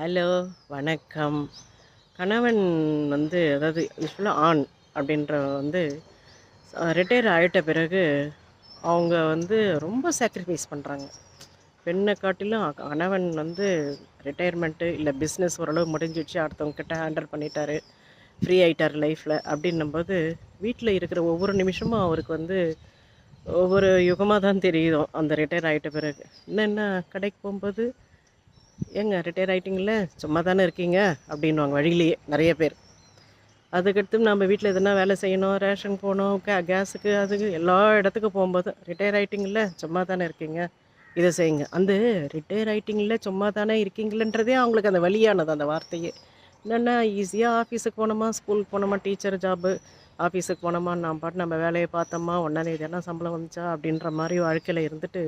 Hello வணக்கம். கணவன் வந்து அதாவது யூஸ்ஃபுல்லாக ஆண் அப்படின்ற வந்து ரிட்டையர் ஆகிட்ட பிறகு அவங்க வந்து ரொம்ப சாக்ரிஃபைஸ் பண்ணுறாங்க பெண்ணை காட்டிலும் கணவன் வந்து ரிட்டையர்மெண்ட்டு இல்லை பிஸ்னஸ் ஓரளவு முடிஞ்சிடுச்சு அடுத்தவங்க கிட்ட ஹேண்டில் பண்ணிட்டாரு ஃப்ரீ ஆயிட்டார் லைஃப்பில் அப்படின்னும்போது வீட்டில் இருக்கிற ஒவ்வொரு நிமிஷமும் அவருக்கு வந்து ஒவ்வொரு யுகமாக தான் தெரியுதும் அந்த ரிட்டையர் ஆகிட்ட பிறகு. என்னென்ன கடைக்கு போகும்போது ஏங்க ரிட்டையர் ஆகிட்டிங்களே சும்மா தானே இருக்கீங்க? அப்படின்வாங்க வழியிலேயே நிறைய பேர். அதுக்கடுத்து நம்ம வீட்டில் எதுனா வேலை செய்யணும் ரேஷன் போகணும் கே கேஸுக்கு அதுக்கு எல்லா இடத்துக்கும் போகும்போது ரிட்டையர் ஆகிட்டிங்களே சும்மா தானே இருக்கீங்க? இதை செய்யுங்க. அந்த ரிட்டையர் ஆகிட்டிங்களே சும்மா தானே இருக்கீங்களன்றதே அவங்களுக்கு அந்த வழியானது அந்த வார்த்தையே. என்னென்னா ஈஸியாக ஆஃபீஸுக்கு போனோமா ஸ்கூலுக்கு போனோமா டீச்சர் ஜாபு ஆஃபீஸுக்கு போனோமா நான் பாட்டு நம்ம வேலையை பார்த்தோமா ஒன்றாம் இது என்ன சம்பளம் வந்துச்சா அப்படின்ற மாதிரி வாழ்க்கையில் இருந்துட்டு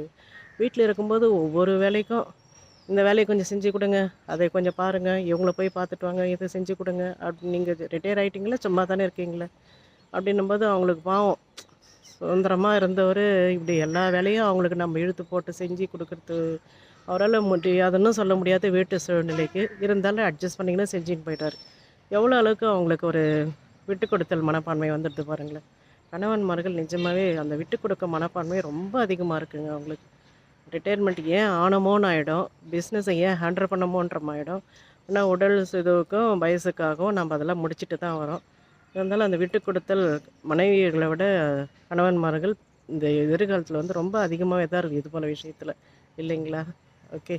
வீட்டில் இருக்கும்போது ஒவ்வொரு வேலைக்கும் இந்த வேலையை கொஞ்சம் செஞ்சு கொடுங்க. அதை கொஞ்சம் பாருங்கள் இவங்கள போய் பார்த்துட்டு வாங்க. இதை செஞ்சு கொடுங்க. அப்படி நீங்கள் ரிட்டையர் ஆகிட்டிங்களா சும்மா தானே இருக்கீங்களே? அப்படின்னும்போது அவங்களுக்கு பாவம். சுதந்திரமாக இருந்தவர் இப்படி எல்லா வேலையும் அவங்களுக்கு நம்ம இழுத்து போட்டு செஞ்சு கொடுக்குறது. அவரால் முடியாதுன்னு சொல்ல முடியாத வீட்டு சூழ்நிலைக்கு இருந்தாலும் அட்ஜஸ்ட் பண்ணிங்கன்னா செஞ்சுன்னு போயிட்டார். எவ்வளோ அளவுக்கு அவங்களுக்கு ஒரு விட்டு கொடுத்தல் மனப்பான்மை வந்துடுது பாருங்களேன். கணவன்மார்கள் நிஜமாகவே அந்த விட்டு கொடுக்க மனப்பான்மை ரொம்ப அதிகமாக இருக்குங்க அவங்களுக்கு. ரிட்டையர்மெண்ட் ஏன் ஆனமோன்னு ஆகிடும் பிஸ்னஸை ஏன் ஹேண்டில் பண்ணமோன்ற ஆகிடும் ஆனால் உடல் இதுவுக்கும் வயசுக்காகவும் நம்ம அதெல்லாம் முடிச்சுட்டு தான் வரோம். இருந்தாலும் அந்த விட்டு கொடுத்தல் மனைவிகளை விட கணவன்மார்கள் இந்த எதிர்காலத்தில் வந்து ரொம்ப அதிகமாகவே தான் இருக்குது இது போல் விஷயத்தில். இல்லைங்களா? ஓகே